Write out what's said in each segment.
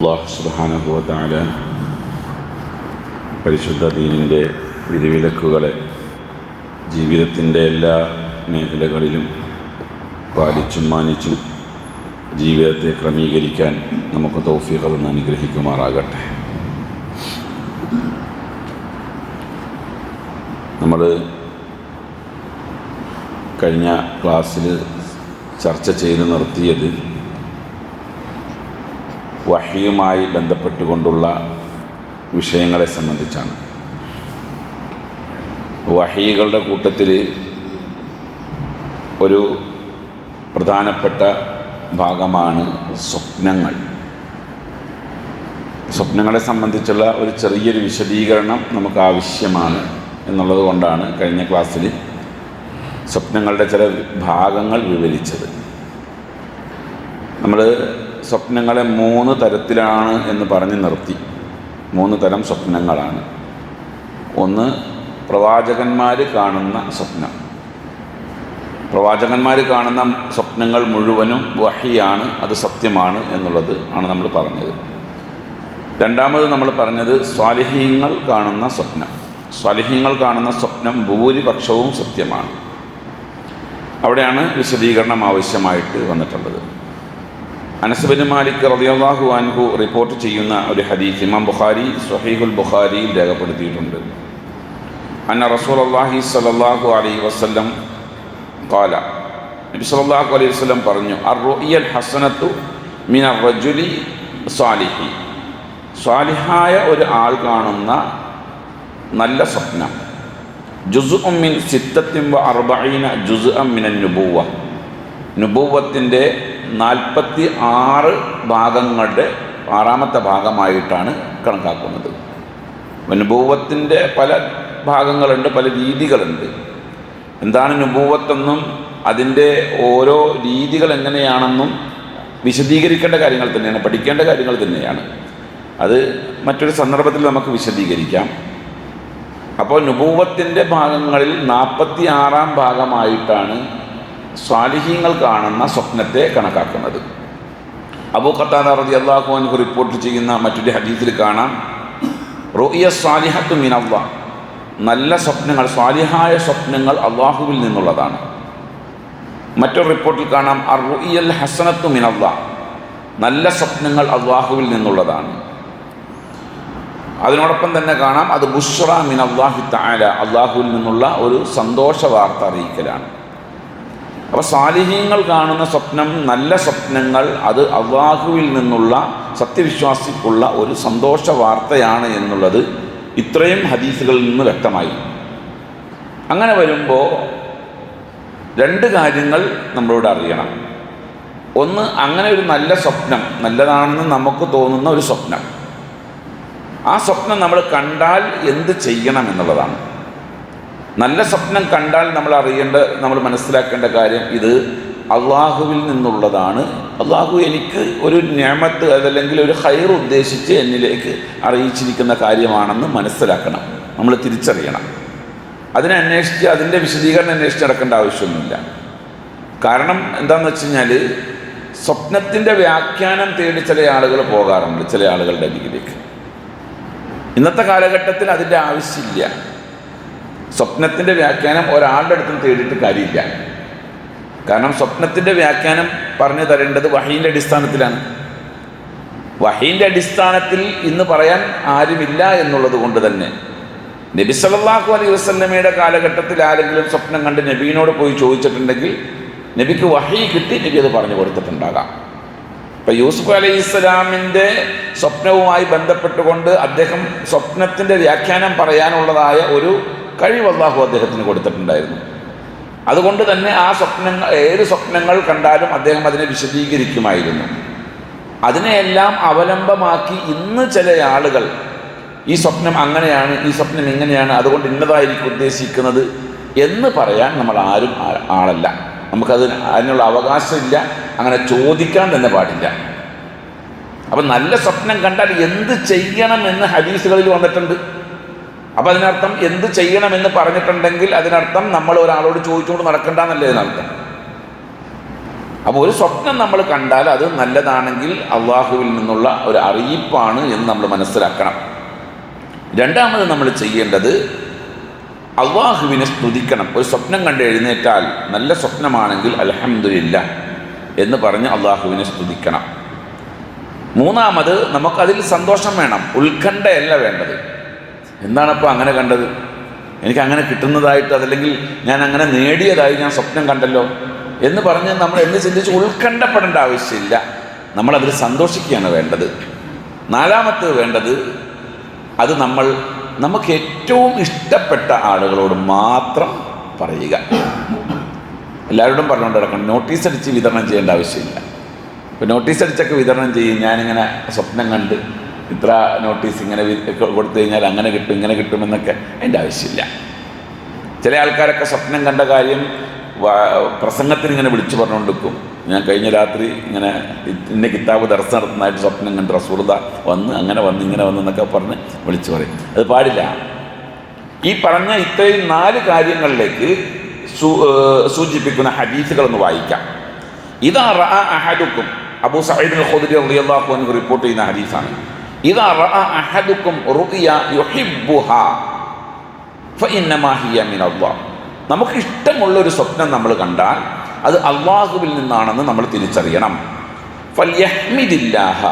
അള്ളാഹു സുബാനുഭവത്താല പരിശുദ്ധ ദീനിന്റെ വിധിവിലക്കുകളെ ജീവിതത്തിന്റെ എല്ലാ മേഖലകളിലും പാലിച്ചും മാനിച്ചും ജീവിതത്തെ ക്രമീകരിക്കാൻ നമുക്ക് തൗഫീഖ് എന്ന് അനുഗ്രഹിക്കുമാറാകട്ടെ. നമ്മൾ കഴിഞ്ഞ ക്ലാസ്സിൽ ചർച്ച ചെയ്ത് നിർത്തിയത് വഹിയുമായി ബന്ധപ്പെട്ടുകൊണ്ടുള്ള വിഷയങ്ങളെ സംബന്ധിച്ചാണ്. വഹികളുടെ കൂട്ടത്തിൽ ഒരു പ്രധാനപ്പെട്ട ഭാഗമാണ് സ്വപ്നങ്ങൾ. സ്വപ്നങ്ങളെ സംബന്ധിച്ചുള്ള ഒരു ചെറിയൊരു വിശദീകരണം നമുക്ക് ആവശ്യമാണ് എന്നുള്ളത് കൊണ്ടാണ് കഴിഞ്ഞ ക്ലാസ്സിൽ സ്വപ്നങ്ങളുടെ ചില ഭാഗങ്ങൾ വിവരിച്ചത്. നമ്മൾ സ്വപ്നങ്ങളെ മൂന്ന് തരത്തിലാണ് എന്ന് പറഞ്ഞ് നിർത്തി. മൂന്ന് തരം സ്വപ്നങ്ങളാണ്. ഒന്ന് പ്രവാചകന്മാർ കാണുന്ന സ്വപ്നം. പ്രവാചകന്മാർ കാണുന്ന സ്വപ്നങ്ങൾ മുഴുവനും വഹിയാണ് അത് സത്യമാണ് എന്നുള്ളത് ആണ് നമ്മൾ പറഞ്ഞത്. രണ്ടാമത് നമ്മൾ പറഞ്ഞത് സ്വാലിഹീങ്ങൾ കാണുന്ന സ്വപ്നം. സ്വാലിഹീങ്ങൾ കാണുന്ന സ്വപ്നം ഭൂരിപക്ഷവും സത്യമാണ്. അവിടെയാണ് വിശദീകരണം ആവശ്യമായിട്ട് വന്നിട്ടുള്ളത്. അനസബിൻ മാലിക് റളിയല്ലാഹു അൻഹു റിപ്പോർട്ട് ചെയ്യുന്ന ഒരു ഹദീസ് ഇമാം ബുഖാരി സ്വഹീഹുൽ ബുഖാരിയിൽ രേഖപ്പെടുത്തിയിട്ടുണ്ട്. അന്ന റസൂൽ അള്ളാഹി സലല്ലാഹു അലൈഹി വസ്ലം കാല നബി സല്ലല്ലാഹു അലൈഹി വസല്ലം പറഞ്ഞു അർ റുയൽ ഹസനത്തു മിന റജുലി സ്വാലിഹി സ്വാലിഹായ ഒരു ആൾ കാണുന്ന നല്ല സ്വപ്നം. ജുസ് മിൻ സിത്തത്തിൻ വ അർബഈന ജുസ് മിനൻ നുബുവ നുബൂവത്തിന്റെ നാൽപ്പത്തി ആറ് ഭാഗങ്ങളുടെ ആറാമത്തെ ഭാഗമായിട്ടാണ് കണക്കാക്കുന്നത്. അനുഭവത്തിന്റെ പല ഭാഗങ്ങളുണ്ട് പല രീതികളുണ്ട്. എന്താണ് അനുഭവത്തെന്നും അതിന്റെ ഓരോ രീതികൾ എങ്ങനെയാണെന്നും വിശദീകരിക്കേണ്ട കാര്യങ്ങൾ തന്നെയാണ് പഠിക്കേണ്ട കാര്യങ്ങൾ തന്നെയാണ്. അത് മറ്റൊരു സന്ദർഭത്തിൽ നമുക്ക് വിശദീകരിക്കാം. അപ്പോൾ നുബൂവത്തിന്റെ ഭാഗങ്ങളിൽ നാൽപ്പത്തി ആറാം ഭാഗമായിട്ടാണ് സ്വാലിഹീങ്ങൾ കാണുന്ന സ്വപ്നത്തെ കണക്കാക്കുന്നത്. അബൂ ഖത്താന റതി അള്ളാഹു അൻഹു റിപ്പോർട്ട് ചെയ്യുന്ന മറ്റൊരു ഹദീസിൽ കാണാം. റോയിയ മീൻ മിനവ നല്ല സ്വപ്നങ്ങൾ സ്വാലിഹായ സ്വപ്നങ്ങൾ അള്ളാഹുവിൽ നിന്നുള്ളതാണ്. മറ്റൊരു റിപ്പോർട്ടിൽ കാണാം അർ റുഇയൽ ഹസനത്തു മിനവ നല്ല സ്വപ്നങ്ങൾ അള്ളാഹുവിൽ നിന്നുള്ളതാണ്. അതിനോടൊപ്പം തന്നെ കാണാം അത് ബുഷ്റ മിൻ അള്ളാഹി താല അള്ളാഹുവിൽ നിന്നുള്ള ഒരു സന്തോഷ വാർത്ത അറിയിക്കലാണ്. അപ്പോൾ സാലിഹ്യങ്ങൾ കാണുന്ന സ്വപ്നം നല്ല സ്വപ്നങ്ങൾ അത് അള്ളാഹുവിൽ നിന്നുള്ള സത്യവിശ്വാസിക്കുള്ള ഒരു സന്തോഷ വാർത്തയാണ് എന്നുള്ളത് ഇത്രയും ഹദീസുകളിൽ നിന്ന് വ്യക്തമായി. അങ്ങനെ വരുമ്പോൾ രണ്ട് കാര്യങ്ങൾ നമ്മളോട് അറിയണം. ഒന്ന് അങ്ങനെ ഒരു നല്ല സ്വപ്നം നല്ലതാണെന്ന് നമുക്ക് തോന്നുന്ന ഒരു സ്വപ്നം. ആ സ്വപ്നം നമ്മൾ കണ്ടാൽ എന്ത് ചെയ്യണം എന്നുള്ളതാണ്. നല്ല സ്വപ്നം കണ്ടാൽ നമ്മൾ അറിയേണ്ട നമ്മൾ മനസ്സിലാക്കേണ്ട കാര്യം ഇത് അള്ളാഹുവിൽ നിന്നുള്ളതാണ്. അള്ളാഹു എനിക്ക് ഒരു ഞാമത്ത് അതല്ലെങ്കിൽ ഒരു ഹയർ ഉദ്ദേശിച്ച് എന്നിലേക്ക് അറിയിച്ചിരിക്കുന്ന കാര്യമാണെന്ന് മനസ്സിലാക്കണം. നമ്മൾ തിരിച്ചറിയണം. അതിനെ അന്വേഷിച്ച് അതിന്റെ വിശദീകരണം അന്വേഷിച്ച് നടക്കേണ്ട ആവശ്യമൊന്നുമില്ല. കാരണം എന്താണെന്ന് വെച്ച് കഴിഞ്ഞാൽ സ്വപ്നത്തിന്റെ വ്യാഖ്യാനം തേടി ചില ആളുകൾ പോകാറുണ്ട് ചില ആളുകളുടെ അരികിലേക്ക്. ഇന്നത്തെ കാലഘട്ടത്തിൽ അതിന്റെ ആവശ്യമില്ല. സ്വപ്നത്തിന്റെ വ്യാഖ്യാനം ഒരാളുടെ അടുത്തും തേടിയിട്ട് കാര്യമില്ല. കാരണം സ്വപ്നത്തിന്റെ വ്യാഖ്യാനം പറഞ്ഞു തരേണ്ടത് വഹീന്റെ അടിസ്ഥാനത്തിലാണ്. വഹീന്റെ അടിസ്ഥാനത്തിൽ ഇന്ന് പറയാൻ ആരുമില്ല എന്നുള്ളത് കൊണ്ട് തന്നെ നബി സല്ലല്ലാഹു അലൈഹി വസ്ലമയുടെ കാലഘട്ടത്തിൽ ആരെങ്കിലും സ്വപ്നം കണ്ട് നബീനോട് പോയി ചോദിച്ചിട്ടുണ്ടെങ്കിൽ നബിക്ക് വഹി കിട്ടി നബി അത് പറഞ്ഞു കൊടുത്തിട്ടുണ്ടാകാം. ഇപ്പം യൂസുഫ് അലൈഹി ഇസ്ലാമിന്റെ സ്വപ്നവുമായി ബന്ധപ്പെട്ടുകൊണ്ട് അദ്ദേഹം സ്വപ്നത്തിന്റെ വ്യാഖ്യാനം പറയാനുള്ളതായ ഒരു കഴിവ് അള്ളാഹു അദ്ദേഹത്തിന് കൊടുത്തിട്ടുണ്ടായിരുന്നു. അതുകൊണ്ട് തന്നെ ആ സ്വപ്നങ്ങൾ ഏത് സ്വപ്നങ്ങൾ കണ്ടാലും അദ്ദേഹം അതിനെ വിശദീകരിക്കുമായിരുന്നു. അതിനെയെല്ലാം അവലംബമാക്കി ഇന്ന് ചില ആളുകൾ ഈ സ്വപ്നം അങ്ങനെയാണ് ഈ സ്വപ്നം ഇങ്ങനെയാണ് അതുകൊണ്ട് ഇന്നതായിരിക്കും ഉദ്ദേശിക്കുന്നത് എന്ന് പറയാൻ നമ്മൾ ആരും ആളല്ല. നമുക്കത് അതിനുള്ള അവകാശമില്ല അങ്ങനെ ചോദിക്കാൻ തന്നെ പാടില്ല. അപ്പം നല്ല സ്വപ്നം കണ്ടാൽ എന്ത് ചെയ്യണം എന്ന് ഹദീസുകളിൽ വന്നിട്ടുണ്ട്. അപ്പം അതിനർത്ഥം എന്ത് ചെയ്യണം എന്ന് പറഞ്ഞിട്ടുണ്ടെങ്കിൽ അതിനർത്ഥം നമ്മൾ ഒരാളോട് ചോദിച്ചുകൊണ്ട് നടക്കണ്ട എന്നല്ലേ അതിനർത്ഥം. അപ്പോൾ ഒരു സ്വപ്നം നമ്മൾ കണ്ടാൽ അത് നല്ലതാണെങ്കിൽ അള്ളാഹുവിൽ നിന്നുള്ള ഒരു അറിയിപ്പാണ് എന്ന് നമ്മൾ മനസ്സിലാക്കണം. രണ്ടാമത് നമ്മൾ ചെയ്യേണ്ടത് അള്ളാഹുവിനെ സ്തുതിക്കണം. ഒരു സ്വപ്നം കണ്ട് എഴുന്നേറ്റാൽ നല്ല സ്വപ്നമാണെങ്കിൽ അലഹമില്ല എന്ന് പറഞ്ഞ് അള്ളാഹുവിനെ സ്തുതിക്കണം. മൂന്നാമത് നമുക്കതിൽ സന്തോഷം വേണം. ഉത്കണ്ഠയല്ല വേണ്ടത്. എന്താണപ്പോൾ അങ്ങനെ കണ്ടത്? എനിക്ക് അങ്ങനെ കിട്ടുന്നതായിട്ട് അതല്ലെങ്കിൽ ഞാൻ അങ്ങനെ നേടിയതായി ഞാൻ സ്വപ്നം കണ്ടല്ലോ എന്ന് പറഞ്ഞ് നമ്മൾ എന്ന് ചിന്തിച്ച് ഉത്കണ്ഠപ്പെടേണ്ട ആവശ്യമില്ല. നമ്മളതിൽ സന്തോഷിക്കുകയാണ് വേണ്ടത്. നാലാമത്തത് വേണ്ടത് അത് നമ്മൾ നമുക്ക് ഏറ്റവും ഇഷ്ടപ്പെട്ട ആളുകളോട് മാത്രം പറയുക. എല്ലാവരോടും പറഞ്ഞുകൊണ്ട് കിടക്കണം നോട്ടീസ് അടിച്ച് വിതരണം ചെയ്യേണ്ട ആവശ്യമില്ല. ഇപ്പോൾ നോട്ടീസ് അടിച്ചൊക്കെ വിതരണം ചെയ്യും ഞാനിങ്ങനെ സ്വപ്നം കണ്ട് ഇത്ര നോട്ടീസ് ഇങ്ങനെ കൊടുത്തു കഴിഞ്ഞാൽ അങ്ങനെ കിട്ടും ഇങ്ങനെ കിട്ടുമെന്നൊക്കെ അതിന്റെ ആവശ്യമില്ല. ചില ആൾക്കാരൊക്കെ സ്വപ്നം കണ്ട കാര്യം പ്രസംഗത്തിന് ഇങ്ങനെ വിളിച്ചു പറഞ്ഞുകൊണ്ടിരിക്കും. ഞാൻ കഴിഞ്ഞ രാത്രി ഇങ്ങനെ ഇന്ന കിതാബ് ദർശനം നടത്തുന്നതായിട്ട് സ്വപ്നം കണ്ട് റസൂർദ വന്ന് അങ്ങനെ വന്ന് ഇങ്ങനെ വന്ന് എന്നൊക്കെ പറഞ്ഞ് വിളിച്ചു പറയും. അത് പാടില്ല. ഈ പറഞ്ഞ ഇത്രയും നാല് കാര്യങ്ങളിലേക്ക് സൂചിപ്പിക്കുന്ന ഹദീസുകളൊന്ന് വായിക്കാം. ഇതാ അഹദുക്കും അബൂ സഈദ് ഖുദരി അൻഹു റിപ്പോർട്ട് ചെയ്യുന്ന ഹദീസാണ്. ഇതാ അഹദുക്കും നമുക്ക് ഇഷ്ടമുള്ള ഒരു സ്വപ്നം നമ്മൾ കണ്ടാൽ അത് അള്ളാഹുവിൽ നിന്നാണെന്ന് നമ്മൾ തിരിച്ചറിയണം. ഫല്യഹ്മിദില്ലാഹ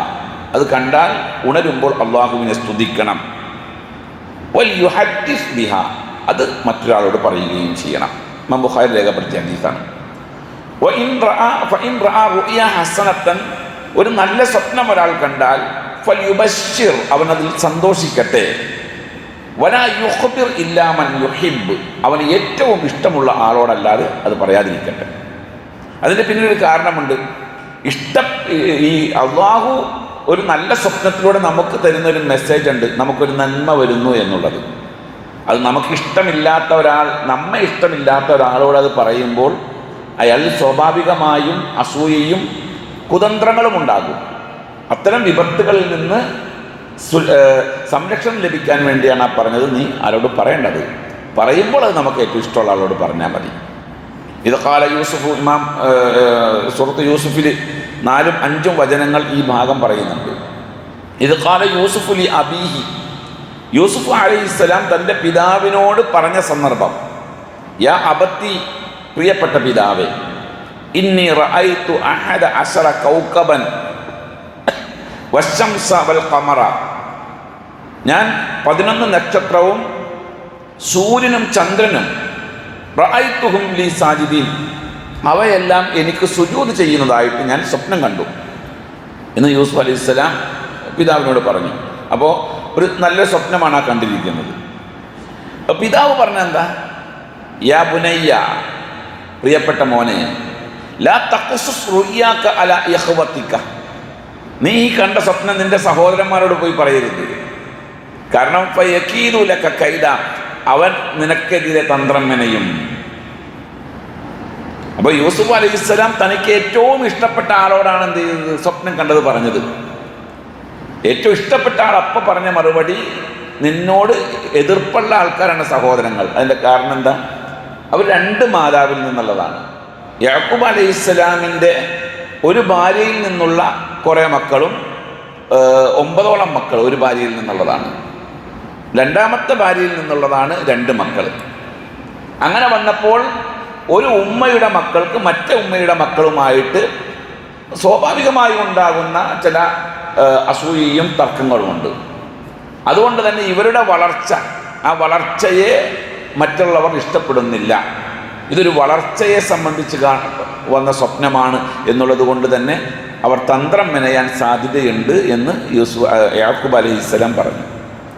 അത് കണ്ടാൽ ഉണരുമ്പോൾ അള്ളാഹുവിനെ സ്തുതിക്കണം. ബിഹ അത് മറ്റൊരാളോട് പറയുകയും ചെയ്യണം. മമ്പുഹാരി രേഖപ്പെടുത്തിയ ഹദീസാണ്. ഒരു നല്ല സ്വപ്നം ഒരാൾ കണ്ടാൽ അവൻ അതിൽ സന്തോഷിക്കട്ടെ. വലാ യുഖ്ബിർ ഇല്ലാ മൻ യുഹിബ് ഏറ്റവും ഇഷ്ടമുള്ള ആളോടല്ലാതെ അത് പറയാതിരിക്കട്ടെ. അതിന്റെ പിന്നിലൊരു കാരണമുണ്ട്. ഇഷ്ട ഈ അള്ളാഹു ഒരു നല്ല സ്വപ്നത്തിലൂടെ നമുക്ക് തരുന്ന ഒരു മെസ്സേജ് ഉണ്ട് നമുക്കൊരു നന്മ വരുന്നു എന്നുള്ളത്. അത് നമുക്ക് ഇഷ്ടമില്ലാത്ത ഒരാൾ നമ്മെ ഇഷ്ടമില്ലാത്ത ഒരാളോട് അത് പറയുമ്പോൾ അയാൾ സ്വാഭാവികമായും അസൂയയും കുതന്ത്രങ്ങളും ഉണ്ടാകും. അത്തരം വിപത്തുകളിൽ നിന്ന് സംരക്ഷണം ലഭിക്കാൻ വേണ്ടിയാണ് ആ പറഞ്ഞത്. നീ ആരോട് പറയേണ്ടത്? പറയുമ്പോൾ അത് നമുക്ക് ഏറ്റവും ഇഷ്ടമുള്ള ആളോട് പറഞ്ഞാൽ മതി. ഇത് കാല യൂസുഫ് ഇമാം സുഹൃത്ത് യൂസുഫിൽ നാലും അഞ്ചും വചനങ്ങൾ ഈ ഭാഗം പറയുന്നുണ്ട്. ഇത് കാല യൂസുഫുലി അബീഹി. യൂസുഫ് അലി അലൈഹിസ്സലാം തന്റെ പിതാവിനോട് പറഞ്ഞ സന്ദർഭം. യാ അബത്തി പ്രിയപ്പെട്ട പിതാവേ ഇന്നി റഅയ്തു അഹദ അശറ കൗക്കബൻ ഞാൻ പതിനൊന്ന് നക്ഷത്രവും സൂര്യനും ചന്ദ്രനും റഅയ്തുഹും അവയെല്ലാം എനിക്ക് സുജൂത് ചെയ്യുന്നതായിട്ട് ഞാൻ സ്വപ്നം കണ്ടു. എന്ന് യൂസുഫ് അലൈഹി സ്വലാം പിതാവിനോട് പറഞ്ഞു. അപ്പോൾ ഒരു നല്ല സ്വപ്നമാണ് ആ കണ്ടിരിക്കുന്നത്. പിതാവ് പറഞ്ഞ എന്താ യാ ബുനയ്യ പ്രിയപ്പെട്ട മോനെ ലാ തഖസുസ് റുയ്യാക്ക അല ഇഖ്വതിക നീ ഈ കണ്ട സ്വപ്നം നിന്റെ സഹോദരന്മാരോട് പോയി പറയരുത്. കാരണം ഫയക്കീദുലക കൈദ അവൻ നിനക്കെതിരെ തന്ത്രം മെനയും. അപ്പൊ യൂസുഫ് അലൈഹിസ്സലാം തനിക്ക് ഏറ്റവും ഇഷ്ടപ്പെട്ട ആളോടാണ് എന്ത് ചെയ്തത്? സ്വപ്നം കണ്ടത് പറഞ്ഞത്. ഏറ്റവും ഇഷ്ടപ്പെട്ട ആൾ അപ്പൊ പറഞ്ഞ മറുപടി നിന്നോട് എതിർപ്പുള്ള ആൾക്കാരാണ് സഹോദരങ്ങൾ. അതിന്റെ കാരണം എന്താ? അവർ രണ്ട് മാതാവിൽ നിന്നുള്ളതാണ്. യാക്കൂബ് അലൈഹി ഇസ്ലാമിന്റെ ഒരു ഭാര്യയിൽ നിന്നുള്ള കുറേ മക്കളും ഒമ്പതോളം മക്കൾ ഒരു ഭാര്യയിൽ നിന്നുള്ളതാണ്. രണ്ടാമത്തെ ഭാര്യയിൽ നിന്നുള്ളതാണ് രണ്ട് മക്കൾ. അങ്ങനെ വന്നപ്പോൾ ഒരു ഉമ്മയുടെ മക്കൾക്ക് മറ്റേ ഉമ്മയുടെ മക്കളുമായിട്ട് സ്വാഭാവികമായി ഉണ്ടാകുന്ന ചില അസൂയയും തർക്കങ്ങളുമുണ്ട് അതുകൊണ്ട് തന്നെ ഇവരുടെ വളർച്ച ആ വളർച്ചയെ മറ്റുള്ളവർ ഇഷ്ടപ്പെടുന്നില്ല. ഇതൊരു വളർച്ചയെ സംബന്ധിച്ച് വന്ന സ്വപ്നമാണ് എന്നുള്ളത് കൊണ്ട് തന്നെ അവർ തന്ത്രം മെനയാൻ സാധ്യതയുണ്ട് എന്ന് യൂസുഫ് യാക്കൂബ് അലഹി ഇസ്ലാം പറഞ്ഞു.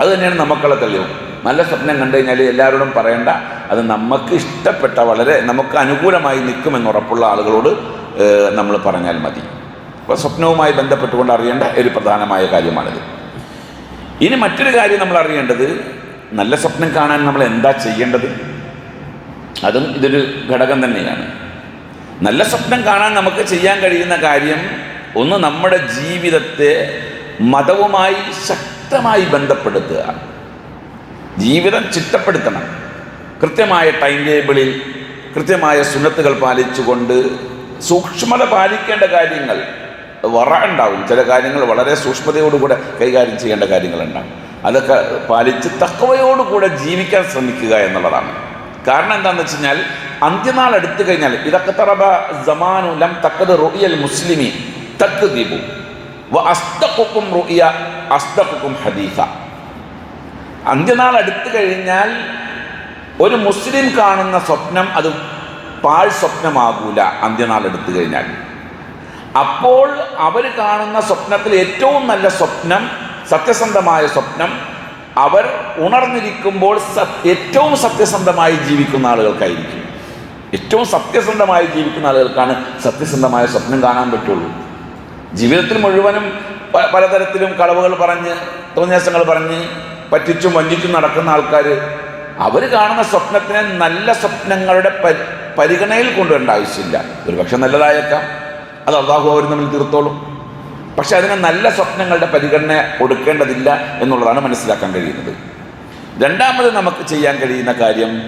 അത് തന്നെയാണ് നമുക്കുള്ള തെളിവ്. നല്ല സ്വപ്നം കണ്ടു കഴിഞ്ഞാൽ എല്ലാവരോടും പറയേണ്ട അത് നമുക്ക് ഇഷ്ടപ്പെട്ട വളരെ നമുക്ക് അനുകൂലമായി നിൽക്കുമെന്ന് ഉറപ്പുള്ള ആളുകളോട് നമ്മൾ പറഞ്ഞാൽ മതി. അപ്പോൾ സ്വപ്നവുമായി ബന്ധപ്പെട്ടുകൊണ്ട് അറിയേണ്ട ഒരു പ്രധാനമായ കാര്യമാണിത്. ഇനി മറ്റൊരു കാര്യം നമ്മൾ അറിയേണ്ടത് നല്ല സ്വപ്നം കാണാൻ നമ്മൾ എന്താ ചെയ്യേണ്ടത്? അതും ഇതൊരു ഘടകം തന്നെയാണ്. നല്ല സ്വപ്നം കാണാൻ നമുക്ക് ചെയ്യാൻ കഴിയുന്ന കാര്യം ഒന്ന് നമ്മുടെ ജീവിതത്തെ മതവുമായി ശക്തമായി ബന്ധപ്പെടുത്തുക. ജീവിതം ചിട്ടപ്പെടുത്തണം. കൃത്യമായ ടൈം ടേബിളിൽ കൃത്യമായ സുന്നത്തുകൾ പാലിച്ചുകൊണ്ട് സൂക്ഷ്മത പാലിക്കേണ്ട കാര്യങ്ങൾ വറ ഉണ്ടാവും. ചില കാര്യങ്ങൾ വളരെ സൂക്ഷ്മതയോടുകൂടെ കൈകാര്യം ചെയ്യേണ്ട കാര്യങ്ങളുണ്ടാവും. അതൊക്കെ പാലിച്ച് തക്കവയോടുകൂടെ ജീവിക്കാൻ ശ്രമിക്കുക എന്നുള്ളതാണ്. കാരണം എന്താണെന്ന് വെച്ച് കഴിഞ്ഞാൽ അന്ത്യനാൾ എടുത്തു കഴിഞ്ഞാൽ ഇതൊക്കെ തറബ ജമാനു ലം തക്കത് റുയൽ മുസ്ലിമി തക്ക് വ അസ്തക്കും റുയ അസ്തക്കും ഹദീഫ. അന്ത്യനാൾ അടുത്തു കഴിഞ്ഞാൽ ഒരു മുസ്ലിം കാണുന്ന സ്വപ്നം അത് പാഴ് സ്വപ്നമാകൂല അന്ത്യനാൾ എടുത്തു കഴിഞ്ഞാൽ. അപ്പോൾ അവർ കാണുന്ന സ്വപ്നത്തിൽ ഏറ്റവും നല്ല സ്വപ്നം സത്യസന്ധമായ സ്വപ്നം അവർ ഉണർന്നിരിക്കുമ്പോൾ ഏറ്റവും സത്യസന്ധമായി ജീവിക്കുന്ന ആളുകൾക്കായിരിക്കും. ഏറ്റവും സത്യസന്ധമായി ജീവിക്കുന്ന ആളുകൾക്കാണ് സത്യസന്ധമായ സ്വപ്നം കാണാൻ പറ്റുള്ളൂ. ജീവിതത്തിൽ മുഴുവനും പലതരത്തിലും കളവുകൾ പറഞ്ഞ് തോന്നിയാസങ്ങൾ പറഞ്ഞ് പറ്റിച്ചും വഞ്ചിച്ചും നടക്കുന്ന ആൾക്കാർ അവർ കാണുന്ന സ്വപ്നത്തിനെ നല്ല സ്വപ്നങ്ങളുടെ പരി പരിഗണനയിൽ കൊണ്ടുവരേണ്ട ആവശ്യമില്ല. ഒരു പക്ഷെ നല്ലതായേക്കാം. അത് അള്ളാഹു അവർ തമ്മിൽ തീർത്തോളും. പക്ഷെ അതിന് നല്ല സ്വപ്നങ്ങളുടെ പരിഗണന കൊടുക്കേണ്ടതില്ല എന്നുള്ളതാണ് മനസ്സിലാക്കാൻ കഴിയുന്നത്. രണ്ടാമത് നമുക്ക് ചെയ്യാൻ കഴിയുന്ന കാര്യം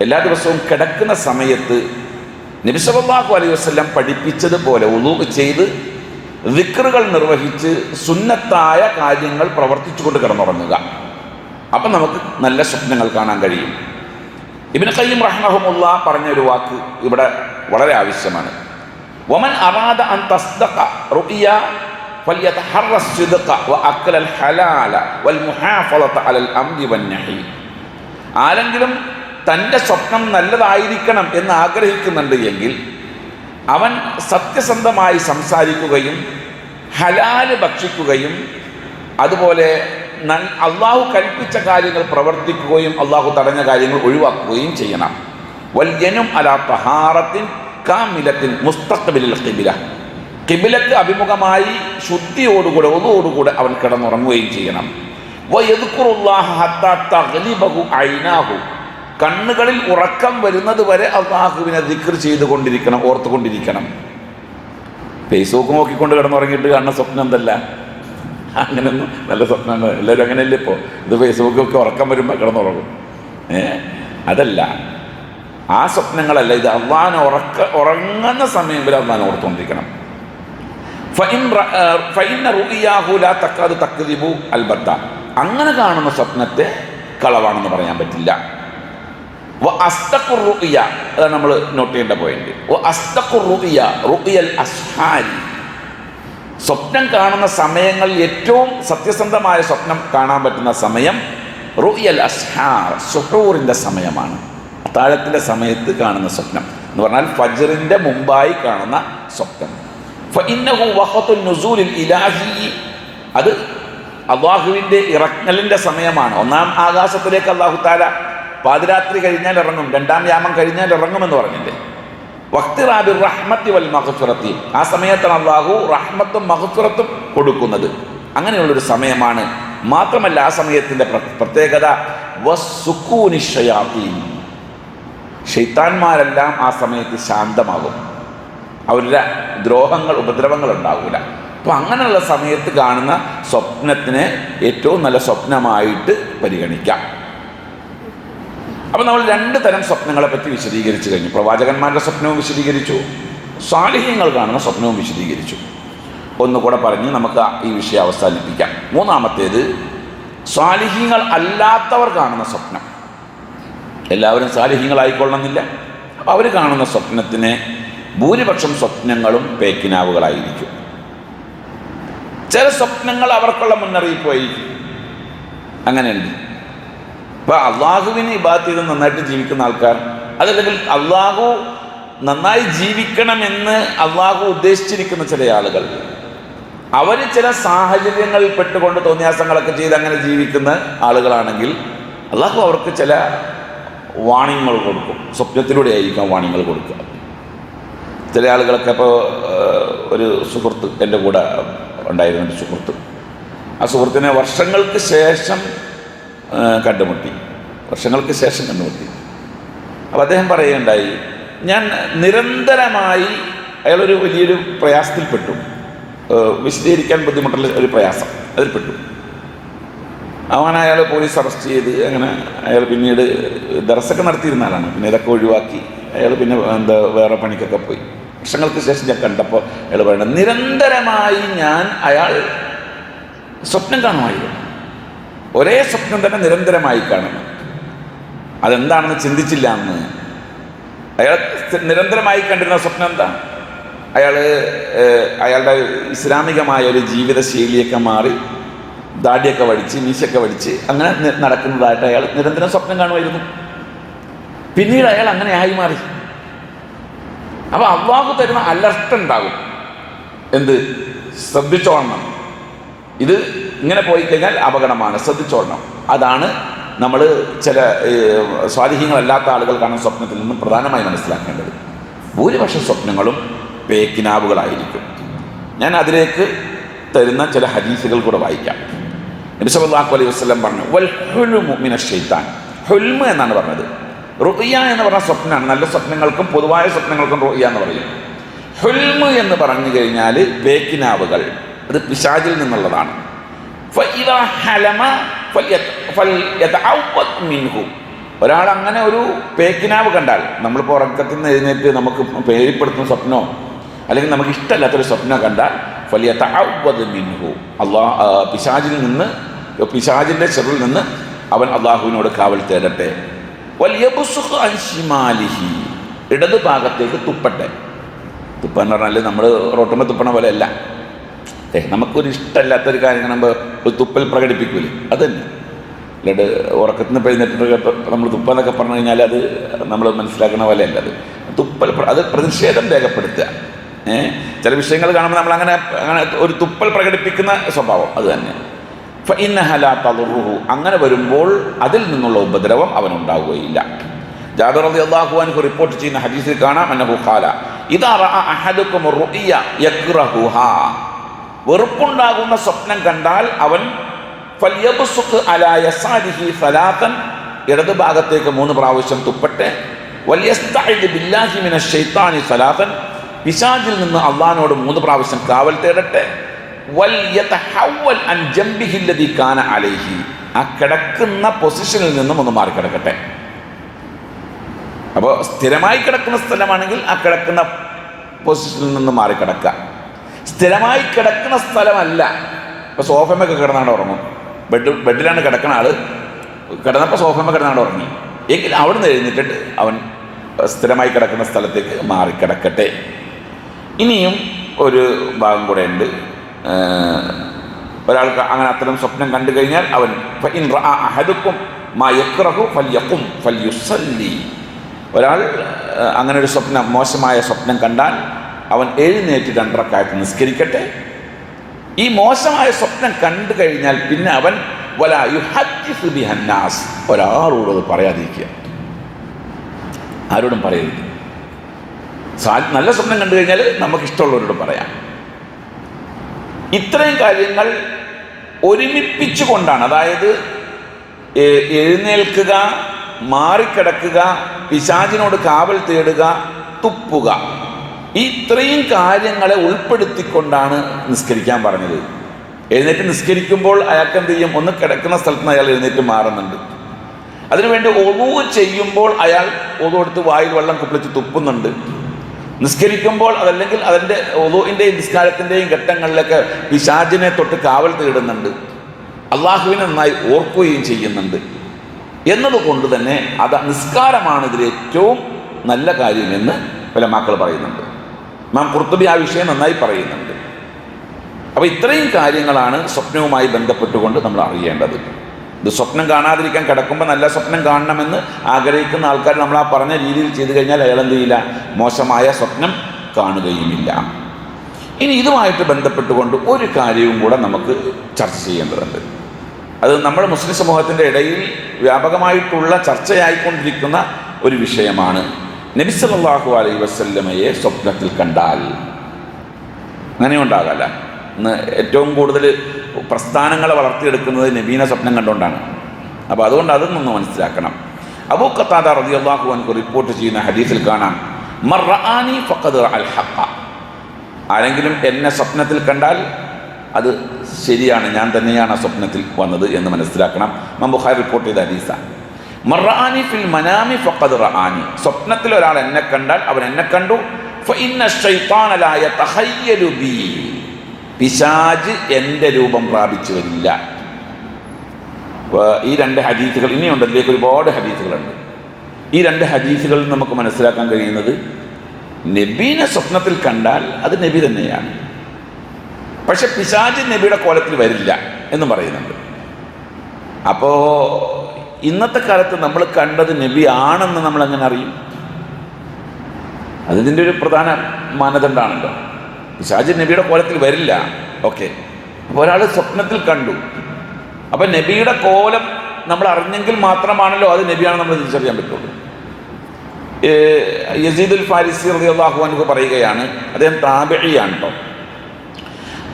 എല്ലാ ദിവസവും കിടക്കുന്ന സമയത്ത് നിമിഷബാഹു അലൈഹി വസ്ലം പഠിപ്പിച്ചതുപോലെ ഉളൂ ചെയ്ത് വിക്റുകൾ നിർവഹിച്ച് സുന്നത്തായ കാര്യങ്ങൾ പ്രവർത്തിച്ചുകൊണ്ട് കിടന്നുറങ്ങുക അപ്പം നമുക്ക് നല്ല സ്വപ്നങ്ങൾ കാണാൻ കഴിയും ഇബിന് ഖയ്യിം റഹ്മഹുമുള്ള പറഞ്ഞ ഒരു വാക്ക് ഇവിടെ വളരെ ആവശ്യമാണ് വമൻ അറാദ അൻ തസ്ദഖ റുഇയ فليتحرى الصدق وأكل الحلال والمحافظة على الأمر والنهي ആരെങ്കിലും തൻ്റെ സ്വപ്നം നല്ലതായിരിക്കണം എന്ന് ആഗ്രഹിക്കുന്നുണ്ട് എങ്കിൽ അവൻ സത്യസന്ധമായി സംസാരിക്കുകയും ഹലാൽ ഭക്ഷിക്കുകയും അതുപോലെ അള്ളാഹു കൽപ്പിച്ച കാര്യങ്ങൾ പ്രവർത്തിക്കുകയും അള്ളാഹു തടഞ്ഞ കാര്യങ്ങൾ ഒഴിവാക്കുകയും ചെയ്യണം. വല്യനും അലാ തഹാറത്തിൻ കാമിലത്തിൻ മുസ്തഖബിലിൽ കിബില കിബിലക്ക് അഭിമുഖമായി ശുദ്ധിയോടുകൂടെ ഒന്നോടുകൂടെ അവൻ കിടന്നുറങ്ങുകയും ചെയ്യണം. കണ്ണുകളിൽ ഉറക്കം വരുന്നത് വരെ അള്ളാഹുവിനെ ദിക്ർ ചെയ്തുകൊണ്ടിരിക്കണം ഓർത്തുകൊണ്ടിരിക്കണം. ഫേസ്ബുക്ക് നോക്കിക്കൊണ്ട് കിടന്നുറങ്ങിയിട്ട് കാണുന്ന സ്വപ്നം എന്തല്ല? അങ്ങനെയൊന്നും നല്ല സ്വപ്നമാണ് എല്ലാവരും അങ്ങനെയല്ലേ ഇപ്പോൾ ഇത് ഫേസ്ബുക്കൊക്കെ ഉറക്കം വരുമ്പോൾ കിടന്നുറങ്ങും. ഏ? അതല്ല. ആ സ്വപ്നങ്ങളല്ല ഇത് അള്ളാൻ ഉറക്ക ഉറങ്ങുന്ന സമയം വരെ അള്ളാൻ ഓർത്തുകൊണ്ടിരിക്കണം. അങ്ങനെ കാണുന്ന സ്വപ്നത്തെ കളവാണെന്ന് പറയാൻ പറ്റില്ല. വ അതാണ് നമ്മൾ നോട്ട് ചെയ്യേണ്ട പോയിന്റ് വ അസ്തഖുർ റുഇയ റുഇയൽ അസ്ഹാരി. സ്വപ്നം കാണുന്ന സമയങ്ങളിൽ ഏറ്റവും സത്യസന്ധമായ സ്വപ്നം കാണാൻ പറ്റുന്ന സമയം റുയൽ അസ്ഹാർ സുഹൂറിന്റെ സമയമാണ്. അത്താഴത്തിന്റെ സമയത്ത് കാണുന്ന സ്വപ്നം എന്ന് പറഞ്ഞാൽ ഫജറിന്റെ മുമ്പായി കാണുന്ന സ്വപ്നം. ഫഇന്നഹു നുസൂലിൽ ഇലാഹി. അത് അള്ളാഹുവിന്റെ ഇറക്കലിന്റെ സമയമാണ്. ഒന്നാം ആകാശത്തിലേക്ക് അള്ളാഹു താല പാതിരാത്രി കഴിഞ്ഞാൽ ഇറങ്ങും. രണ്ടാം യാമം കഴിഞ്ഞാൽ ഇറങ്ങുമെന്ന് പറഞ്ഞില്ലേ? വക്തിറാബിർ റഹ്മത്തി വൽ മഹസുറത്തി ആ സമയത്താണ് അള്ളാഹു റഹ്മത്തും മഹസുറത്തും കൊടുക്കുന്നത്. അങ്ങനെയുള്ളൊരു സമയമാണ്. മാത്രമല്ല ആ സമയത്തിന്റെ പ്രത്യേകത ഷെയ്ത്താന്മാരെല്ലാം ആ സമയത്ത് ശാന്തമാകും. അവരുടെ ദ്രോഹങ്ങൾ ഉപദ്രവങ്ങൾ ഉണ്ടാവില്ല അപ്പോൾ അങ്ങനെയുള്ള സമയത്ത് കാണുന്ന സ്വപ്നത്തിനെ ഏറ്റവും നല്ല സ്വപ്നമായിട്ട് പരിഗണിക്കാം. അപ്പോൾ നമ്മൾ രണ്ട് തരം സ്വപ്നങ്ങളെ പറ്റി വിശദീകരിച്ചു കഴിഞ്ഞു. പ്രവാചകന്മാരുടെ സ്വപ്നവും വിശദീകരിച്ചു. സാലിഹ്യങ്ങൾ കാണുന്ന സ്വപ്നവും വിശദീകരിച്ചു. ഒന്നുകൂടെ പറഞ്ഞ് നമുക്ക് ഈ വിഷയം അവസാനിപ്പിക്കാം. മൂന്നാമത്തേത് സാലിഹ്യങ്ങൾ അല്ലാത്തവർ കാണുന്ന സ്വപ്നം. എല്ലാവരും സാലിഹ്യങ്ങളായിക്കൊള്ളണമെന്നില്ല അപ്പോൾ അവർ കാണുന്ന സ്വപ്നത്തിന് ഭൂരിപക്ഷം സ്വപ്നങ്ങളും പേക്കിനാവുകളായിരിക്കും. ചില സ്വപ്നങ്ങൾ അവർക്കുള്ള മുന്നറിയിപ്പായിരിക്കും അങ്ങനെയുണ്ട്. ഇപ്പോൾ അള്ളാഹുവിനെ ഇബാത്ത് ചെയ്ത് നന്നായിട്ട് ജീവിക്കുന്ന ആൾക്കാർ അതല്ലെങ്കിൽ അള്ളാഹു നന്നായി ജീവിക്കണമെന്ന് അള്ളാഹു ഉദ്ദേശിച്ചിരിക്കുന്ന ചില ആളുകൾ അവർ ചില സാഹചര്യങ്ങളിൽ പെട്ടുകൊണ്ട് തോന്നിയാസങ്ങളൊക്കെ ചെയ്ത് അങ്ങനെ ജീവിക്കുന്ന ആളുകളാണെങ്കിൽ അള്ളാഹു അവർക്ക് ചില വാണിങ്ങൾ കൊടുക്കും. സ്വപ്നത്തിലൂടെ ആയിരിക്കാം വാണിങ്ങൾ കൊടുക്കുക. ചില ആളുകളൊക്കെ ഇപ്പോൾ ഒരു സുഹൃത്ത് എന്റെ കൂടെ ഉണ്ടായിരുന്ന ഒരു സുഹൃത്ത്. ആ സുഹൃത്തിനെ വർഷങ്ങൾക്ക് ശേഷം കണ്ടുമുട്ടി. വർഷങ്ങൾക്ക് ശേഷം കണ്ടുമുട്ടി. അപ്പോൾ അദ്ദേഹം പറയുകയുണ്ടായി ഞാൻ നിരന്തരമായി അയാളൊരു വലിയൊരു പ്രയാസത്തിൽപ്പെട്ടു. പെട്ടു വിശദീകരിക്കാൻ ബുദ്ധിമുട്ടുള്ള ഒരു പ്രയാസം അതിൽപ്പെട്ടു. അങ്ങനെ അയാൾ പോലീസ് അറസ്റ്റ് ചെയ്ത് അങ്ങനെ അയാൾ പിന്നീട് ദർസൊക്കെ നടത്തിയിരുന്ന ആളാണ്. പിന്നെ ഇതൊക്കെ ഒഴിവാക്കി അയാൾ പിന്നെ എന്താ വേറെ പണിക്കൊക്കെ പോയി. വർഷങ്ങൾക്ക് ശേഷം ഞാൻ കണ്ടപ്പോൾ അയാൾ പറയുന്നത് നിരന്തരമായി ഞാൻ അയാൾ സ്വപ്നം കാണുമായിരുന്നു. ഒരേ സ്വപ്നം തന്നെ നിരന്തരമായി കാണുന്നു. അതെന്താണെന്ന് ചിന്തിച്ചില്ല എന്ന് അയാൾ നിരന്തരമായി കണ്ടിരുന്ന സ്വപ്നം എന്താ? അയാൾ അയാളുടെ ഇസ്ലാമികമായ ഒരു ജീവിതശൈലിയൊക്കെ മാറി ദാടിയൊക്കെ വടിച്ച് മീശയൊക്കെ വടിച്ച് അങ്ങനെ നടക്കുന്നതായിട്ട് അയാൾ നിരന്തരം സ്വപ്നം കാണുമായിരുന്നു. പിന്നീട് അയാൾ അങ്ങനെ ആയി മാറി. അപ്പോൾ അള്ളാഹു തരുന്ന അലർട്ട് ഉണ്ടാകും എന്ത്? ശ്രദ്ധിച്ചോളണം. ഇത് ഇങ്ങനെ പോയി കഴിഞ്ഞാൽ അപകടമാണ്. ശ്രദ്ധിച്ചോളണം. അതാണ് നമ്മൾ ചില സ്വാധീനങ്ങളല്ലാത്ത ആളുകൾ കാണുന്ന സ്വപ്നത്തിൽ നിന്നും പ്രധാനമായി മനസ്സിലാക്കേണ്ടത്. ഭൂരിപക്ഷം സ്വപ്നങ്ങളും പേക്കിനാവുകളായിരിക്കും ഞാൻ അതിലേക്ക് തരുന്ന ചില ഹദീസുകൾ കൂടെ വായിക്കാം. നബി സല്ലല്ലാഹു അലൈഹി വസല്ലം പറഞ്ഞു വൽ ഹുൽമു മിനശ് ശൈത്താൻ. ഹുൽമ എന്നാണ് പറഞ്ഞത്. റുഹിയ എന്ന് പറഞ്ഞ സ്വപ്നമാണ്. നല്ല സ്വപ്നങ്ങൾക്കും പൊതുവായ സ്വപ്നങ്ങൾക്കും റുഹിയ എന്ന് പറയും. ഹുൽമ എന്ന് പറഞ്ഞു കഴിഞ്ഞാൽ പേക്കിനാവുകൾ അത് പിശാചിൽ നിന്നുള്ളതാണ്. ഫൈദ ഹലമ ഒരാൾ അങ്ങനെ ഒരു പേക്കിനാവ് കണ്ടാൽ നമ്മളിപ്പോൾ ഉറക്കത്തിൽ നിന്ന് എഴുന്നേറ്റ് നമുക്ക് പേരിപ്പെടുത്തുന്ന സ്വപ്നമോ അല്ലെങ്കിൽ നമുക്ക് ഇഷ്ടമല്ലാത്തൊരു സ്വപ്നം കണ്ടാൽ വലിയ താവത് മിൻഹു അള്ളാ പിശാജിൽ നിന്ന് പിശാജിന്റെ ചെറിൽ നിന്ന് അവൻ അള്ളാഹുവിനോട് കാവൽ തേടട്ടെ. വലിയ അൻഷിമാലിഹി ഇടത് ഭാഗത്തേക്ക് തുപ്പട്ടെ. തുപ്പെന്ന് പറഞ്ഞാൽ നമ്മൾ റോട്ടുമ്പോൾ തുപ്പണ പോലെയല്ല. നമുക്കൊരു ഇഷ്ടമല്ലാത്തൊരു കാര്യം കാണുമ്പോൾ ഒരു തുപ്പൽ പ്രകടിപ്പിക്കൂലേ? അത് തന്നെ അല്ലാണ്ട് ഉറക്കത്തിൽ നിന്ന് എഴുന്നേറ്റ് നമ്മൾ തുപ്പന്നൊക്കെ പറഞ്ഞു കഴിഞ്ഞാൽ അത് നമ്മൾ മനസ്സിലാക്കുന്ന പോലെയല്ല അത്. തുപ്പൽ അത് പ്രതിഷേധം രേഖപ്പെടുത്തുക. ഏഹ് ചില വിഷയങ്ങൾ കാണുമ്പോൾ നമ്മൾ അങ്ങനെ അങ്ങനെ ഒരു തുപ്പൽ പ്രകടിപ്പിക്കുന്ന സ്വഭാവം അത് തന്നെ. ഫഇന്നഹലാ തളുറുഹു അങ്ങനെ വരുമ്പോൾ അതിൽ നിന്നുള്ള ഉപദ്രവം അവനുണ്ടാവുകയില്ല. ജാബിർ റിപ്പോർട്ട് ചെയ്യുന്ന ഹദീസിൽ കാണാം അന്നഹു ഖാല റഅ അഹദുക്കും വെറുപ്പുണ്ടാകുന്ന സ്വപ്നം കണ്ടാൽ അവൻ ഫല്യബുസുഖ് അലായസാലിഹി സലാത്തൻ. ഇടത് ഭാഗത്തേക്ക് മൂന്ന് പ്രാവശ്യം തുപ്പട്ടെ. ശൈത്താനി സലാത്തൻ. പിശാജിൽ നിന്ന് അള്ളഹാനോട് മൂന്ന് പ്രാവശ്യം കാവൽ തേടട്ടെ. അലൈഹി. ആ കിടക്കുന്ന പൊസിഷനിൽ നിന്നും ഒന്ന് മാറി കിടക്കട്ടെ. അപ്പോൾ സ്ഥിരമായി കിടക്കുന്ന സ്ഥലമാണെങ്കിൽ ആ കിടക്കുന്ന പൊസിഷനിൽ നിന്ന് മാറി കിടക്കുക. സ്ഥിരമായി കിടക്കുന്ന സ്ഥലമല്ല. ഇപ്പോൾ സോഫമൊക്കെ കിടന്നാണ്ട് ഉറങ്ങും. ബെഡ് ബെഡിലാണ് കിടക്കുന്ന ആൾ. കിടന്നപ്പോൾ സോഫമ്മ കിടന്നാണ്ട് ഉറങ്ങി. എങ്കിൽ അവിടെ നിന്ന് അവൻ സ്ഥിരമായി കിടക്കുന്ന സ്ഥലത്തേക്ക് മാറിക്കിടക്കട്ടെ ഇനിയും ഒരു ഭാഗം കൂടെ ഉണ്ട്. ഒരാൾക്ക് അങ്ങനെ അത്തരം സ്വപ്നം കണ്ടു കഴിഞ്ഞാൽ അവൻ ഒരാൾ അങ്ങനെ ഒരു സ്വപ്നം മോശമായ സ്വപ്നം കണ്ടാൽ അവൻ എഴുന്നേറ്റ് രണ്ടറക്കായിട്ട് നിസ്കരിക്കട്ടെ. ഈ മോശമായ സ്വപ്നം കണ്ടു കഴിഞ്ഞാൽ പിന്നെ അവൻ വല യുഹദ്ദിസു ബിഹന്നാസ്. ഒരാളോട് അത് പറയാതിരിക്കുക. ആരോടും പറയരുത്. നല്ല സ്വപ്നം കണ്ടു കഴിഞ്ഞാൽ നമുക്ക് ഇഷ്ടമുള്ളവരോട് പറയാം. ഇത്രയും കാര്യങ്ങൾ ഒരുമിപ്പിച്ചുകൊണ്ടാണ് അതായത് എഴുന്നേൽക്കുക മാറിക്കിടക്കുക പിശാചിനോട് കാവൽ തേടുക തുപ്പുക. ഇത്രയും കാര്യങ്ങളെ ഉൾപ്പെടുത്തിക്കൊണ്ടാണ് നിസ്കരിക്കാൻ പറഞ്ഞത്. എഴുന്നേറ്റ് നിസ്കരിക്കുമ്പോൾ അയാൾക്ക് എന്ത് ചെയ്യും? ഒന്ന് കിടക്കുന്ന സ്ഥലത്ത് നിന്ന് അയാൾ എഴുന്നേറ്റ് മാറുന്നുണ്ട്. അതിനുവേണ്ടി ഒതു ചെയ്യുമ്പോൾ അയാൾ ഒതു എടുത്ത് വായിൽ വെള്ളം കുപ്പിളിച്ച് തുപ്പുന്നുണ്ട്. നിസ്കരിക്കുമ്പോൾ അതല്ലെങ്കിൽ അതിന്റെ ഒതുവിന്റെയും നിസ്കാരത്തിന്റെയും ഘട്ടങ്ങളിലൊക്കെ പിശാചിനെ തൊട്ട് കാവൽ തേടുന്നുണ്ട്. അള്ളാഹുവിനെ നന്നായി ഓർക്കുകയും ചെയ്യുന്നുണ്ട്. എന്നതുകൊണ്ട് തന്നെ അത് നിസ്കാരമാണ് ഇതിൽ ഏറ്റവും നല്ല കാര്യമെന്ന് പല മക്കൾ പറയുന്നുണ്ട്. മാം കുർത്തുബി ആ വിഷയം നന്നായി പറയുന്നുണ്ട്. അപ്പോൾ ഇത്രയും കാര്യങ്ങളാണ് സ്വപ്നവുമായി ബന്ധപ്പെട്ടുകൊണ്ട് നമ്മൾ അറിയേണ്ടത്. ഇത് സ്വപ്നം കാണാതിരിക്കാൻ കിടക്കുമ്പോൾ നല്ല സ്വപ്നം കാണണമെന്ന് ആഗ്രഹിക്കുന്ന ആൾക്കാർ നമ്മൾ ആ പറഞ്ഞ രീതിയിൽ ചെയ്തു കഴിഞ്ഞാൽ അയാൾ എന്ത് ചെയ്യില്ല മോശമായ സ്വപ്നം കാണുകയുമില്ല. ഇനി ഇതുമായിട്ട് ബന്ധപ്പെട്ടുകൊണ്ട് ഒരു കാര്യവും കൂടെ നമുക്ക് ചർച്ച ചെയ്യേണ്ടതുണ്ട്. അത് നമ്മുടെ മുസ്ലിം സമൂഹത്തിന്റെ ഇടയിൽ വ്യാപകമായിട്ടുള്ള ചർച്ചയായിക്കൊണ്ടിരിക്കുന്ന ഒരു വിഷയമാണ് നബി അലൈ വസല്ലമയെ സ്വപ്നത്തിൽ കണ്ടാൽ അങ്ങനെ ഉണ്ടാകല്ല ഇന്ന് ഏറ്റവും കൂടുതൽ പ്രസ്ഥാനങ്ങളെ വളർത്തിയെടുക്കുന്നത് നബീന സ്വപ്നം കണ്ടുകൊണ്ടാണ്. അപ്പോൾ അതുകൊണ്ട് അതൊന്നൊന്ന് മനസ്സിലാക്കണം. അബൂ ഖത്താദ റളിയല്ലാഹു അൻഹു റിപ്പോർട്ട് ചെയ്യുന്ന ഹദീസിൽ കാണാം മറാനി ഫഖദ് അൽ ഹഖ ആരെങ്കിലും എന്നെ സ്വപ്നത്തിൽ കണ്ടാൽ അത് ശരിയാണ് ഞാൻ തന്നെയാണ് ആ സ്വപ്നത്തിൽ വന്നത് എന്ന് മനസ്സിലാക്കണം. ബുഖാരി റിപ്പോർട്ട് ചെയ്ത ഹദീസ മറാനി ഫിൽ മനാമി ഫഖദ് റആനി സ്വപ്നത്തിൽ ഒരാൾ എന്നെ കണ്ടാൽ അവൻ എന്നെ കണ്ടു. പിശാജ് എന്റെ രൂപം പ്രാപിച്ചു വരില്ല. ഈ രണ്ട് ഹദീസുകൾ ഇനിയുണ്ട്. ഇതിലേക്ക് ഒരുപാട് ഹദീസുകളുണ്ട്. ഈ രണ്ട് ഹദീസുകളിൽ നമുക്ക് മനസ്സിലാക്കാൻ കഴിയുന്നത് നബീനെ സ്വപ്നത്തിൽ കണ്ടാൽ അത് നബി തന്നെയാണ്. പക്ഷെ പിശാജ് നബിയുടെ കോലത്തിൽ വരില്ല എന്ന് പറയുന്നുണ്ട്. അപ്പോൾ ഇന്നത്തെ കാലത്ത് നമ്മൾ കണ്ടത് നബി ആണെന്ന് നമ്മൾ അങ്ങനെ അറിയും? അതിന്റെ ഒരു പ്രധാന മാനദണ്ഡമാണല്ലോ ഷാജി നബിയുടെ കോലത്തിൽ വരില്ല. ഓക്കെ. അപ്പോൾ ഒരാൾ സ്വപ്നത്തിൽ കണ്ടു. അപ്പം നബിയുടെ കോലം നമ്മൾ അറിഞ്ഞെങ്കിൽ മാത്രമാണല്ലോ അത് നബിയാണ് നമ്മൾ തിരിച്ചറിയാൻ പറ്റുള്ളൂ. യസീദുൽ ഫാരിസി റളിയല്ലാഹു അൻഹു പറയുകയാണ് അദ്ദേഹം താബിഴിയാണ് കേട്ടോ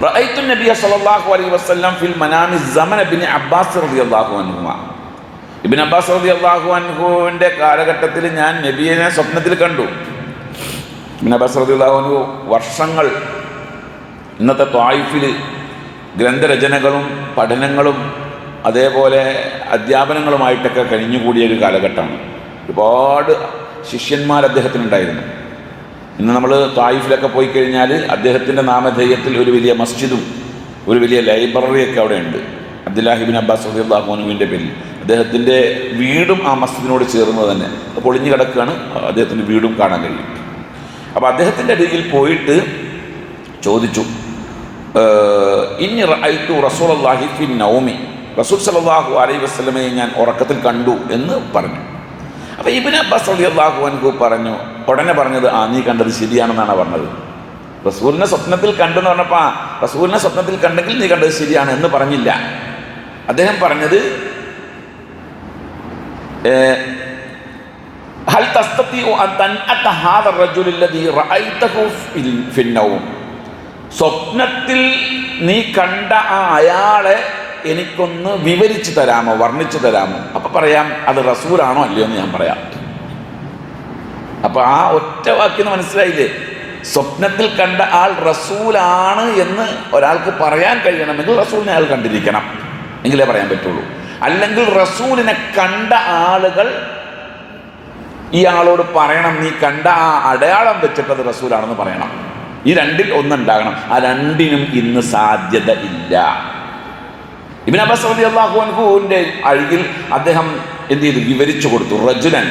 റഅയ്തു നബിയ സല്ലല്ലാഹു അലൈഹി വസല്ലം ഫിൽ മനാമി സമന ബിൻ അബ്ബാസ് റളിയല്ലാഹു അൻഹുമ. ഇബ്ൻ അബ്ബാസ് റളിയല്ലാഹു അൻഹുവിന്റെ കാലഘട്ടത്തിൽ ഞാൻ നബിയെ സ്വപ്നത്തിൽ കണ്ടു. ഇബിൻ അബ്ബാസ് റളിയല്ലാഹു അൻഹു വർഷങ്ങൾ ഇന്നത്തെ ത്വായിഫിൽ ഗ്രന്ഥരചനകളും പഠനങ്ങളും അതേപോലെ അധ്യാപനങ്ങളുമായിട്ടൊക്കെ കഴിഞ്ഞുകൂടിയ ഒരു കാലഘട്ടമാണ്. ഒരുപാട് ശിഷ്യന്മാർ അദ്ദേഹത്തിനുണ്ടായിരുന്നു. ഇന്ന് നമ്മൾ തായിഫിലൊക്കെ പോയി കഴിഞ്ഞാൽ അദ്ദേഹത്തിന്റെ നാമധേയത്തിൽ ഒരു വലിയ മസ്ജിദും ഒരു വലിയ ലൈബ്രറിയൊക്കെ അവിടെ ഉണ്ട് അബ്ദുല്ലാഹിബിൻ അബ്ബാസ് റദിയുള്ളാഹുനുവിന്റെ പേരിൽ. അദ്ദേഹത്തിന്റെ വീടും ആ മസ്ജിദിനോട് ചേർന്ന് തന്നെ. പൊളിഞ്ഞു കിടക്കുകയാണ് അദ്ദേഹത്തിന്റെ വീടും കാണാൻ കഴിയും. അപ്പോൾ അദ്ദേഹത്തിന്റെ അരികിൽ പോയിട്ട് ചോദിച്ചു ഇനി ഇനി റസൂൾ അള്ളാഹി നൗമി റസൂൽ സലാഹു അലൈഹി വസല്ലമയെ ഞാൻ ഉറക്കത്തിൽ കണ്ടു എന്ന് പറഞ്ഞു. അപ്പോൾ ഇബിൻ അബ്ബാസ് അലി അള്ളാഹു അൻഹു പറഞ്ഞു ഉടനെ പറഞ്ഞത് ആ നീ കണ്ടത് ശരിയാണെന്നാണ് പറഞ്ഞത്. റസൂലിനെ സ്വപ്നത്തിൽ കണ്ടെന്ന് പറഞ്ഞപ്പോൾ റസൂലിനെ സ്വപ്നത്തിൽ കണ്ടെങ്കിൽ നീ കണ്ടത് ശരിയാണ് എന്ന് പറഞ്ഞില്ല. അദ്ദേഹം പറഞ്ഞത് ഏഹ്, ഹൽ തസ്തത്തിഉ അൻ തൻഅത ഹാദ الرجل الذي رأيته في- في النوم സ്വപ്നത്തിൽ നീ കണ്ട ആ അയാളെ എനിക്കൊന്ന് വിവരിച്ചു തരാമോ വർണ്ണിച്ചു തരാമോ അപ്പൊ പറയാം അത് റസൂലാണോ അല്ലയോ എന്ന് ഞാൻ പറയാം അപ്പൊ ആ ഒറ്റ വാക്കിന് മനസ്സിലായില്ലേ സ്വപ്നത്തിൽ കണ്ട ആൾ റസൂലാണ് എന്ന് ഒരാൾക്ക് പറയാൻ കഴിയണമെങ്കിൽ റസൂലിനെ അയാൾ കണ്ടിരിക്കണം എങ്കിലേ പറയാൻ പറ്റുള്ളൂ. അല്ലെങ്കിൽ റസൂലിനെ കണ്ട ആളുകൾ ഈ ആളോട് പറയണം നീ കണ്ട ആ അടയാളം വെച്ചിട്ട് അത് റസൂലാണെന്ന് പറയണം. ഈ രണ്ടിൽ ഒന്നുണ്ടാകണം. ആ രണ്ടിനും ഇന്ന് സാധ്യത ഇല്ല. ഇബിൻ അബ്ബാസ് അലി അള്ളാഹുഅൻഹുവിന്റെ അഴുകിൽ അദ്ദേഹം എന്ത് ചെയ്തു? വിവരിച്ചു കൊടുത്തു. റജുലൻ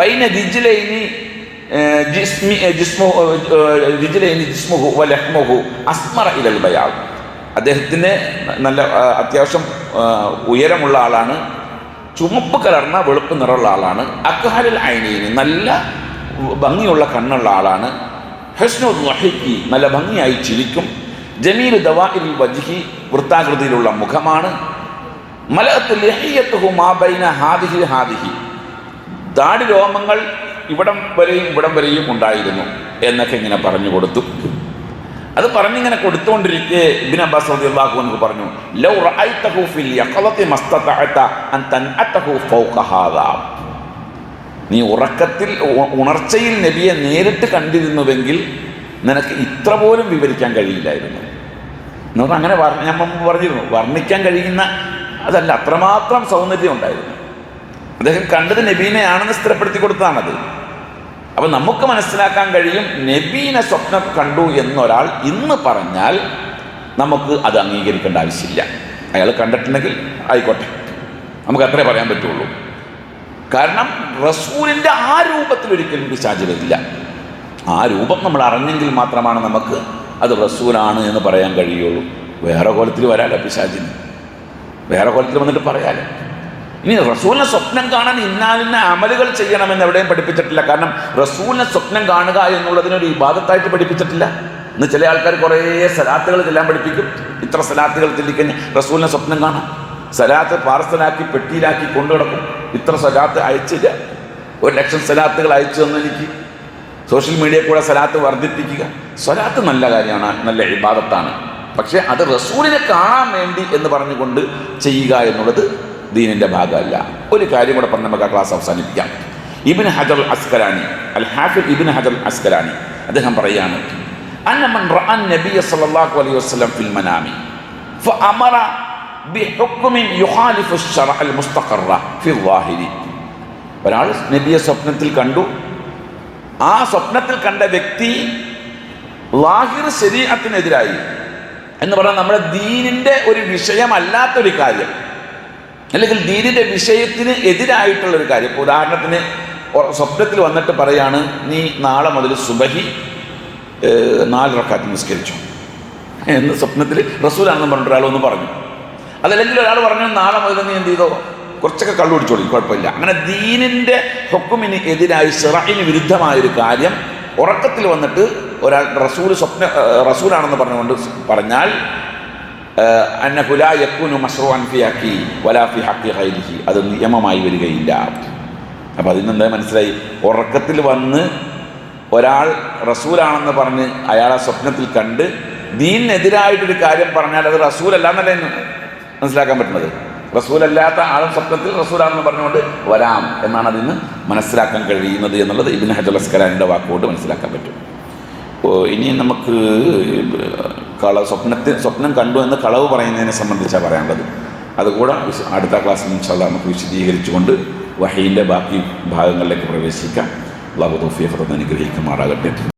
ബൈന രിജ്ലൈനി ജിസ്മി ജിസ്മു ഏഹ്, ജിസ്മുഹു വ ലഹ്മുഹു അസ്മറ ഇലൽ ബയാദ് അദ്ദേഹത്തിന് നല്ല അത്യാവശ്യം ഉയരമുള്ള ആളാണ്. ചുമപ്പ് കലർന്ന വെളുപ്പ് നിറമുള്ള ആളാണ്. അക്ഹാലിൽ ഐനീന് നല്ല ഭംഗിയുള്ള കണ്ണുള്ള ആളാണ്. ഹസ്നു നഹിക്കി നല്ല ഭംഗിയായി ചിരിക്കും. ജമീൽ ദവാഇൽ വജ്ഹി വൃത്താകൃതിയിലുള്ള മുഖമാണ്. മലഅത്തുൽ ഹാദിഹി ഹാദിഹി. ദാടി രോമങ്ങൾ ഇവിടം വരെയും ഇവിടം വരെയും ഉണ്ടായിരുന്നു എന്നൊക്കെ ഇങ്ങനെ പറഞ്ഞു കൊടുത്തു. അത് പറഞ്ഞിങ്ങനെ കൊടുത്തുകൊണ്ടിരിക്കെ ഇബ്നു അബ്ബാസ് അൻഹു പറഞ്ഞു ലൗ റഅയ്തഹു ഫിൽ മസ്തതഅത അൻ തൻഅതഹു ഹാദാ. നീ ഉറക്കത്തിൽ ഉണർച്ചയിൽ നബിയെ നേരിട്ട് കണ്ടിരുന്നുവെങ്കിൽ നിനക്ക് ഇത്ര പോലും വിവരിക്കാൻ കഴിയില്ലായിരുന്നു. എന്ന് അങ്ങനെ ഞാൻ പറഞ്ഞിരുന്നു വർണിക്കാൻ കഴിയുന്ന അതല്ല അത്രമാത്രം സൗന്ദര്യം ഉണ്ടായിരുന്നു. അദ്ദേഹം കണ്ടത് നബീനെയാണെന്ന് സ്ഥിരപ്പെടുത്തി കൊടുത്തതാണത്. അപ്പം നമുക്ക് മനസ്സിലാക്കാൻ കഴിയും നബീനെ സ്വപ്നം കണ്ടു എന്നൊരാൾ ഇന്ന് പറഞ്ഞാൽ നമുക്ക് അത് അംഗീകരിക്കേണ്ട ആവശ്യമില്ല. അയാൾ കണ്ടിട്ടുണ്ടെങ്കിൽ ആയിക്കോട്ടെ. നമുക്ക് അത്രേ പറയാൻ പറ്റുള്ളൂ. കാരണം റസൂലിന്റെ ആ രൂപത്തിൽ ഒരിക്കലും പിശാച് വരില്ല ആ രൂപം നമ്മൾ അറിഞ്ഞെങ്കിൽ മാത്രമാണ് നമുക്ക് അത് റസൂലാണ് എന്ന് പറയാൻ കഴിയുള്ളൂ. വേറെ കോലത്തിൽ വരാലോ പിശാചിന്? വേറെ കോലത്തിൽ വന്നിട്ട് പറയാലോ? ഇനി റസൂലിനെ സ്വപ്നം കാണാൻ ഇന്നാലിന്ന അമലുകൾ ചെയ്യണമെന്ന് എവിടെയും പഠിപ്പിച്ചിട്ടില്ല. കാരണം റസൂലിനെ സ്വപ്നം കാണുക എന്നുള്ളതിനൊരു ഇബാദത്തായിട്ട് പഠിപ്പിച്ചിട്ടില്ല. ഇന്ന് ചില ആൾക്കാർ കുറേ സലാത്തുകൾ ചെല്ലാൻ പഠിപ്പിക്കും. ഇത്ര സലാത്തുകൾ ചെല്ലിക്കഴിഞ്ഞ് റസൂലിനെ സ്വപ്നം കാണാം. സലാത്ത് പാർസലാക്കി പെട്ടിയിലാക്കി കൊണ്ടു കിടക്കും ഇത്ര സലാത്ത് അയച്ചില്ല. ഒരു ലക്ഷം സലാത്തുകൾ അയച്ചു തന്നു എനിക്ക്. സോഷ്യൽ മീഡിയ കൂടെ സലാത്ത് വർദ്ധിപ്പിക്കുക. സ്വലാത്ത് നല്ല കാര്യമാണ് നല്ല ഇബാദത്താണ്. പക്ഷേ അത് റസൂലിനെ കാണാൻ വേണ്ടി എന്ന് പറഞ്ഞുകൊണ്ട് ചെയ്യുക എന്നുള്ളത് ദീനിൻ്റെ ഭാഗമല്ല ഒരു കാര്യം കൂടെ പറഞ്ഞ് നമുക്ക് ആ ക്ലാസ് അവസാനിപ്പിക്കാം ഇബിൻ ഹജർ അസ്കലാനി അൽ ഹാഫിൽ ഇബിൻ ഹജർ അസ്കലാനി അദ്ദേഹം പറയാണ് അന്നമൻ റഅൻ നബിയ സല്ലല്ലാഹു അലൈഹി വസല്ലം ഫിൽ മനാമി فأمر بحكم يخالف الشرع المستقر في الظاهر ഒരാൾ നബിയെ സ്വപ്നത്തിൽ കണ്ടു ആ സ്വപ്നത്തിൽ കണ്ട വ്യക്തി ലാഹിർ ശരീരത്തിനെതിരായി എന്ന് പറഞ്ഞാൽ നമ്മുടെ ദീനിൻ്റെ ഒരു വിഷയമല്ലാത്തൊരു കാര്യം അല്ലെങ്കിൽ ദീനിന്റെ വിഷയത്തിന് എതിരായിട്ടുള്ള ഒരു കാര്യം. ഉദാഹരണത്തിന് സ്വപ്നത്തിൽ വന്നിട്ട് പറയാണ് നീ നാളെ മുതൽ സുബഹി നാല് റക്കാത്ത് നിസ്കരിച്ചു. എന്ന് സ്വപ്നത്തിൽ റസൂലാണെന്ന് പറഞ്ഞിട്ട് ഒന്ന് പറഞ്ഞു. അതല്ലെങ്കിൽ ഒരാൾ പറഞ്ഞു നാളെ മുതൽ നീ എന്ത് ചെയ്തോ? കുറച്ചൊക്കെ കള്ളു കുടിച്ചോളി കുഴപ്പമില്ല. അങ്ങനെ ദീനിന്റെ ഹുക്കുമിന് എതിരായി സിറയിന് വിരുദ്ധമായൊരു കാര്യം ഉറക്കത്തിൽ വന്നിട്ട് ഒരാൾ റസൂൽ സ്വപ്ന റസൂലാണെന്ന് പറഞ്ഞുകൊണ്ട് പറഞ്ഞാൽ അത് നിയമമായി വരികയില്ല. അപ്പോൾ അതിൽ നിന്ന് മനസ്സിലായി? ഉറക്കത്തിൽ വന്ന് ഒരാൾ റസൂലാണെന്ന് പറഞ്ഞ് അയാളെ സ്വപ്നത്തിൽ കണ്ട് ദീനിനെതിരായിട്ടൊരു കാര്യം പറഞ്ഞാൽ അത് റസൂലല്ല എന്നല്ലേ മനസ്സിലാക്കാൻ പറ്റുന്നത്? റസൂലല്ലാത്ത ആളും സ്വപ്നത്തിൽ റസൂലാണെന്ന് പറഞ്ഞുകൊണ്ട് വരാം എന്നാണ് അതിന് മനസ്സിലാക്കാൻ കഴിയുന്നത് എന്നുള്ളത് ഇബിൻ ഹജൽ അസ്കലാനിന്റെ വാക്കുകൊണ്ട് മനസ്സിലാക്കാൻ പറ്റും. ഇനി നമുക്ക് കള സ്വപ്നത്തെ സ്വപ്നം കണ്ടു എന്ന് കളവ് പറയുന്നതിനെ സംബന്ധിച്ചാണ് പറയാനുള്ളത്. അതുകൂടെ അടുത്ത ക്ലാസ്സിൽ ഇൻഷാല്ല നമുക്ക് വിശദീകരിച്ചുകൊണ്ട് വഹീന്റെ ബാക്കി ഭാഗങ്ങളിലേക്ക് പ്രവേശിക്കാം. അള്ളാഹു തോഫിയെ അനുഗ്രഹിക്കുമാറാകട്ടെ.